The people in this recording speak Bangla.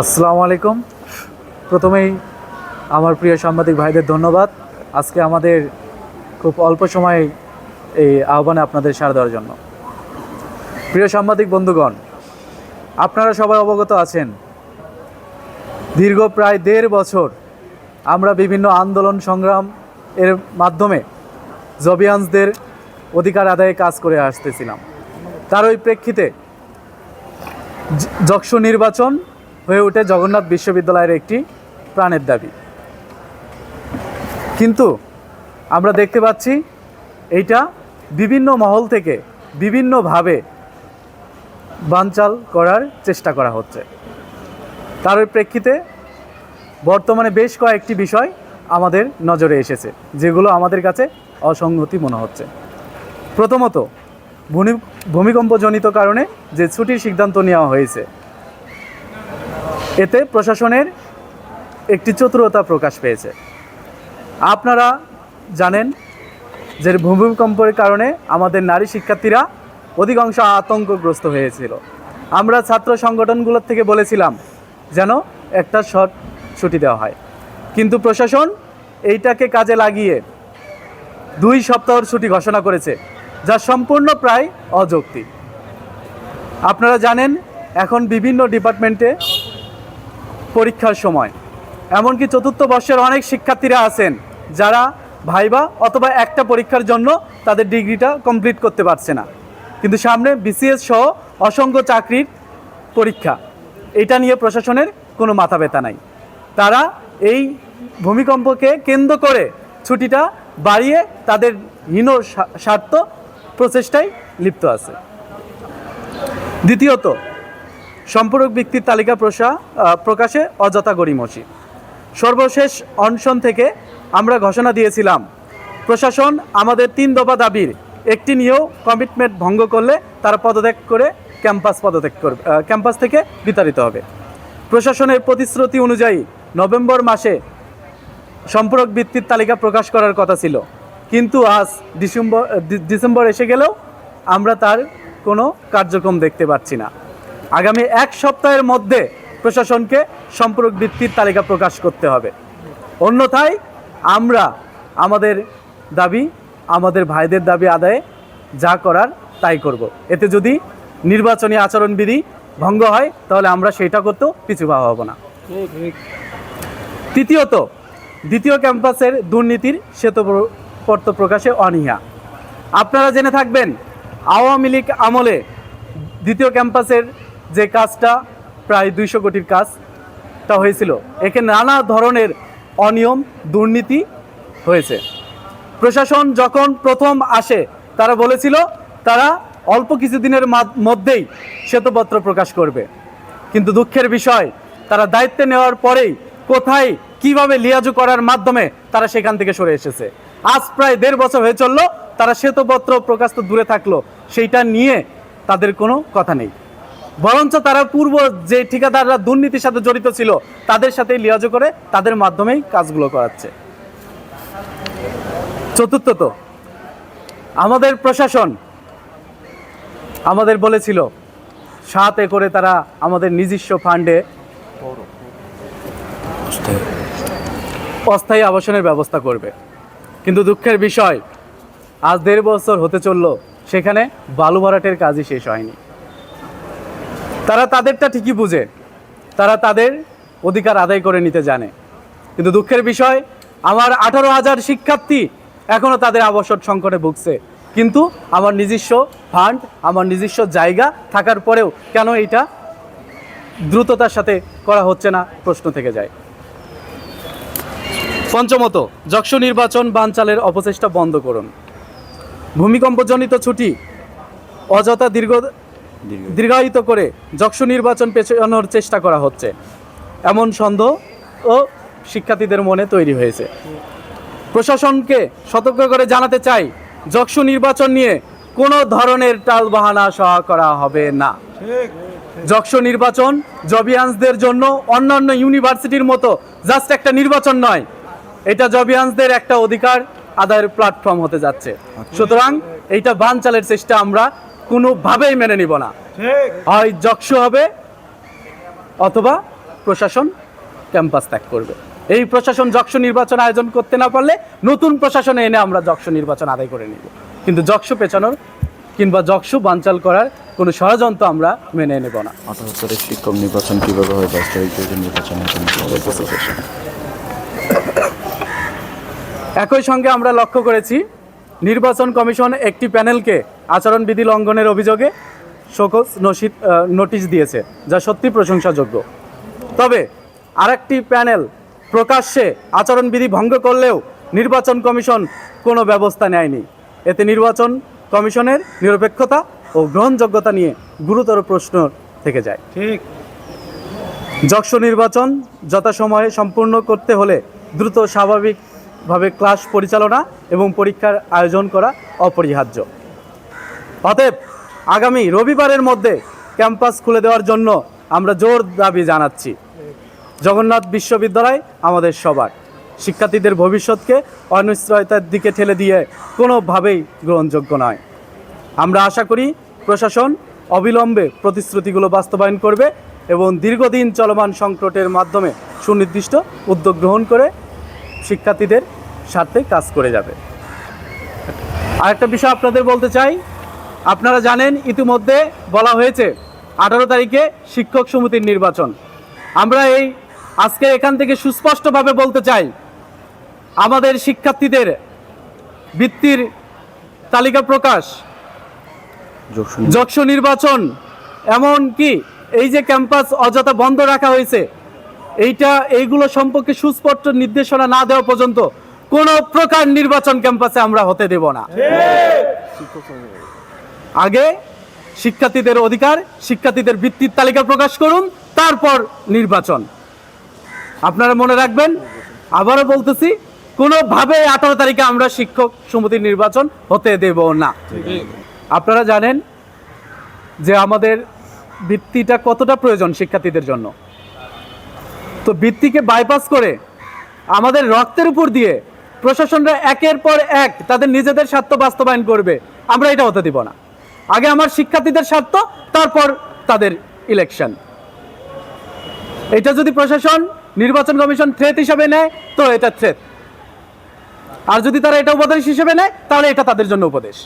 আসসালামু আলাইকুম। প্রথমেই আমার প্রিয় সাংবাদিক ভাইদের ধন্যবাদ। আজকে আমাদের খুব অল্প সময়ে এই আহ্বানে আপনাদের সাড়া দেওয়ার জন্য। প্রিয় সাংবাদিক বন্ধুগণ, আপনারা সবাই অবগত আছেন, দীর্ঘ প্রায় দেড় বছর আমরা বিভিন্ন আন্দোলন সংগ্রাম এর মাধ্যমে জবিয়ান্সদের অধিকার আদায়ে কাজ করে আসতেছিলাম। তার ওই প্রেক্ষিতে যক্ষু নির্বাচন হয়ে ওঠে জগন্নাথ বিশ্ববিদ্যালয়ের একটি প্রাণের দাবি। কিন্তু আমরা দেখতে পাচ্ছি এইটা বিভিন্ন মহল থেকে বিভিন্নভাবে বানচাল করার চেষ্টা করা হচ্ছে। তার প্রেক্ষিতে বর্তমানে বেশ কয়েকটি বিষয় আমাদের নজরে এসেছে, যেগুলো আমাদের কাছে অসঙ্গতি মনে হচ্ছে। প্রথমত, ভূমি, ভূমিকম্পজনিত কারণে যে ছুটির সিদ্ধান্ত নেওয়া হয়েছে এতে প্রশাসনের একটি চতুরতা প্রকাশ পেয়েছে। আপনারা জানেন যে ভূমিকম্পের কারণে আমাদের নারী শিক্ষার্থীরা অধিকাংশ আতঙ্কগ্রস্ত হয়েছিল। আমরা ছাত্র সংগঠনগুলোর থেকে বলেছিলাম যেন একটা শর্ট ছুটি দেওয়া হয়। কিন্তু প্রশাসন এইটাকে কাজে লাগিয়ে দুই সপ্তাহর ছুটি ঘোষণা করেছে, যা সম্পূর্ণ প্রায় অযৌক্তিক। আপনারা জানেন এখন বিভিন্ন ডিপার্টমেন্টে পরীক্ষার সময়। এমনকি চতুর্থ বর্ষের অনেক শিক্ষার্থীরা আছেন যারা ভাইবা অথবা একটা পরীক্ষার জন্য তাদের ডিগ্রিটা কমপ্লিট করতে পারছে না। কিন্তু সামনে বিসিএস সহ অসংখ্য চাকরির পরীক্ষা। এটা নিয়ে প্রশাসনের কোনো মাথা ব্যথা নাই। তারা এই ভূমিকম্পকে কেন্দ্র করে ছুটিটা বাড়িয়ে তাদের হীন স্বার্থ প্রচেষ্টায় লিপ্ত আছে। দ্বিতীয়ত সম্পূরক ব্যক্তির তালিকা প্রসা প্রকাশে অযথা গড়িমসি। সর্বশেষ অনশন থেকে আমরা ঘোষণা দিয়েছিলাম, প্রশাসন আমাদের তিন দফা দাবির, একটি নিয়েও কমিটমেন্ট ভঙ্গ করলে তারা পদত্যাগ করে ক্যাম্পাস পদত্যাগ করবে ক্যাম্পাস থেকে বিতাড়িত হবে। প্রশাসনের প্রতিশ্রুতি অনুযায়ী নভেম্বর মাসে সম্পূরক ভিত্তির তালিকা প্রকাশ করার কথা ছিল। কিন্তু আজ ডিসেম্বর ডিসেম্বর এসে গেলেও আমরা তার কোনো কার্যক্রম দেখতে পাচ্ছি না। আগামী এক সপ্তাহের মধ্যে প্রশাসনকে সম্পূরক ভিত্তির তালিকা প্রকাশ করতে হবে। অন্যথায় আমরা আমাদের দাবি, আমাদের ভাইদের দাবি আদায়ে যা করার তাই করব। এতে যদি নির্বাচনী আচরণবিধি ভঙ্গ হয়, তাহলে আমরা সেটা করতেও পিছু পা হব না। তৃতীয়ত, দ্বিতীয় ক্যাম্পাসের দুর্নীতির শ্বেতপত্র প্রকাশে অনীহা। আপনারা জেনে থাকবেন, আওয়ামী লীগ আমলে দ্বিতীয় ক্যাম্পাসের যে কাজটা প্রায় দুইশো কোটির কাজটা হয়েছিল। এখানে নানা ধরনের অনিয়ম, দুর্নীতি হয়েছে। প্রশাসন যখন প্রথম আসে, তারা বলেছিল, তারা অল্প কিছুদিনের মধ্যেই শ্বেতপত্র প্রকাশ করবে। কিন্তু দুঃখের বিষয়, তারা দায়িত্বে নেওয়ার পরেই কোথায়, কীভাবে লিয়াজু করার মাধ্যমে তারা সেখান থেকে সরে এসেছে। আজ প্রায় দেড় বছর হয়ে চলল, তারা শ্বেতপত্র প্রকাশ তো দূরে থাকল, সেইটা নিয়ে তাদের কোনো কথা নেই। বরঞ্চ তারা পূর্ব যে ঠিকাদাররা দুর্নীতির সাথে জড়িত ছিল, তাদের সাথেই লিয়াজু করে তাদের মাধ্যমেই কাজগুলো করাচ্ছে। চতুর্থত আমাদের প্রশাসন আমাদের বলেছিল, সাত করে তারা আমাদের নিজস্ব ফান্ডে অস্থায়ী আবাসনের ব্যবস্থা করবে। কিন্তু দুঃখের বিষয়, আজ দেড় বছর হতে চলল, সেখানে বালু ভরাটের কাজই শেষ হয়নি। তারা তাদেরটা ঠিকই বুঝে। তারা তাদের অধিকার আদায় করে নিতে জানে। কিন্তু দুঃখের বিষয়, আমার আঠারো হাজার শিক্ষার্থী এখনও তাদের আবাসন সংকটে ভুগছে। কিন্তু আমার নিজস্ব ফান্ড আমার নিজস্ব জায়গা থাকার পরেও কেন এটা দ্রুততার সাথে করা হচ্ছে না প্রশ্ন থেকে যায়। পঞ্চমত, যক্ষ নির্বাচন বানচালের অপচেষ্টা বন্ধ করুন। ভূমিকম্পজনিত ছুটি অযথা দীর্ঘ দীর্ঘায়িত। করে যক্ষু নির্বাচন পেছানোর চেষ্টা করা হচ্ছে। এমন সন্দেহ ও শিক্ষার্থীদের মনে তৈরি হয়েছে। প্রশাসনকে সতর্ক করে জানাতে চাই যক্ষু নির্বাচন নিয়ে কোনো ধরনের টালবাহানা সহা করা হবে না। যক্ষু নির্বাচন জবিয়ান্সদের জন্য অন্যান্য ইউনিভার্সিটির মতো জাস্ট একটা নির্বাচন নয় এটা জবিয়ান্সদের একটা অধিকার আদায়ের প্ল্যাটফর্ম হতে যাচ্ছে। সুতরাং এইটা বানচালের চেষ্টা আমরা কোনোভাবেই মেনে নিব না। হয় যক্ষু হবে অথবা প্রশাসন ক্যাম্পাস ত্যাগ করবে। এই প্রশাসন যক্ষ নির্বাচন আয়োজন করতে না পারলে নতুন প্রশাসনে এনে আমরা যক্ষ নির্বাচন আদায় করে নিব। কিন্তু যক্ষ পেছানোর কিংবা যক্ষ বানচাল করার কোনো ষড়যন্ত্র আমরা মেনে নেব না। আঠারোত্তরের শিক্ষক নির্বাচন কীভাবে হয় নির্বাচনের একই সঙ্গে আমরা লক্ষ্য করেছি নির্বাচন কমিশন একটি প্যানেলকে আচরণবিধি লঙ্ঘনের অভিযোগে শোকজ নসিদ নোটিশ দিয়েছে যা সত্যি প্রশংসাযোগ্য। তবে আরেকটি প্যানেল প্রকাশ্যে আচরণবিধি ভঙ্গ করলেও নির্বাচন কমিশন কোনো ব্যবস্থা নেয়নি। এতে নির্বাচন কমিশনের নিরপেক্ষতা ও গ্রহণযোগ্যতা নিয়ে গুরুতর প্রশ্ন থেকে যায়। ঠিক। যক্ষ নির্বাচন যথাসময়ে সম্পূর্ণ করতে হলে দ্রুত স্বাভাবিকভাবে ক্লাস পরিচালনা এবং পরীক্ষার আয়োজন করা অপরিহার্য। অতএব আগামী রবিবারের মধ্যে ক্যাম্পাস খুলে দেওয়ার জন্য আমরা জোর দাবি জানাচ্ছি। জগন্নাথ বিশ্ববিদ্যালয় আমাদের সবার। শিক্ষার্থীদের ভবিষ্যৎকে অনিশ্চয়তার দিকে ঠেলে দিয়ে কোনোভাবেই গ্রহণযোগ্য নয়। আমরা আশা করি প্রশাসন অবিলম্বে প্রতিশ্রুতিগুলো বাস্তবায়ন করবে এবং দীর্ঘদিন চলমান সংকটের মাধ্যমে সুনির্দিষ্ট উদ্যোগ গ্রহণ করে শিক্ষার্থীদের স্বার্থে কাজ করে যাবে। আরেকটা বিষয় আপনাদের বলতে চাই আপনারা জানেন ইতিমধ্যে বলা হয়েছে আঠারো তারিখে শিক্ষক সমিতির নির্বাচন। আমরা এই আজকে এখান থেকে সুস্পষ্টভাবে বলতে চাই আমাদের শিক্ষার্থীদের বৃত্তির তালিকা প্রকাশ যক্ষ নির্বাচন এমন কি এই যে ক্যাম্পাস অযথা বন্ধ রাখা হয়েছে এইটা এইগুলো সম্পর্কে সুস্পষ্ট নির্দেশনা না দেওয়া পর্যন্ত কোনো প্রকার নির্বাচন ক্যাম্পাসে আমরা হতে দেব না। আগে শিক্ষার্থীদের অধিকার, শিক্ষার্থীদের বৃত্তির তালিকা প্রকাশ করুন, তারপর নির্বাচন। আপনারা মনে রাখবেন, আবারও বলতেছি, কোনোভাবে আঠারো তারিখে আমরা শিক্ষক সমিতির নির্বাচন হতে দেব না। আপনারা জানেন যে আমাদের বৃত্তিটা কতটা প্রয়োজন শিক্ষার্থীদের জন্য? তো বৃত্তিকে বাইপাস করে আমাদের রক্তের উপর দিয়ে প্রশাসনরা একের পর এক তাদের নিজেদের স্বার্থ বাস্তবায়ন করবে। আমরা এটা হতে দিব না। আগে আমার শিক্ষার্থীদের স্বার্থ, তারপর তাদের ইলেকশন এটা যদি প্রশাসন, নির্বাচন কমিশন থ্রেট হিসাবে নেয়, তো এটা থ্রেট আর যদি তারা এটা উপদেশ হিসেবে নেয়, তাহলে এটা তাদের জন্য উপদেশ।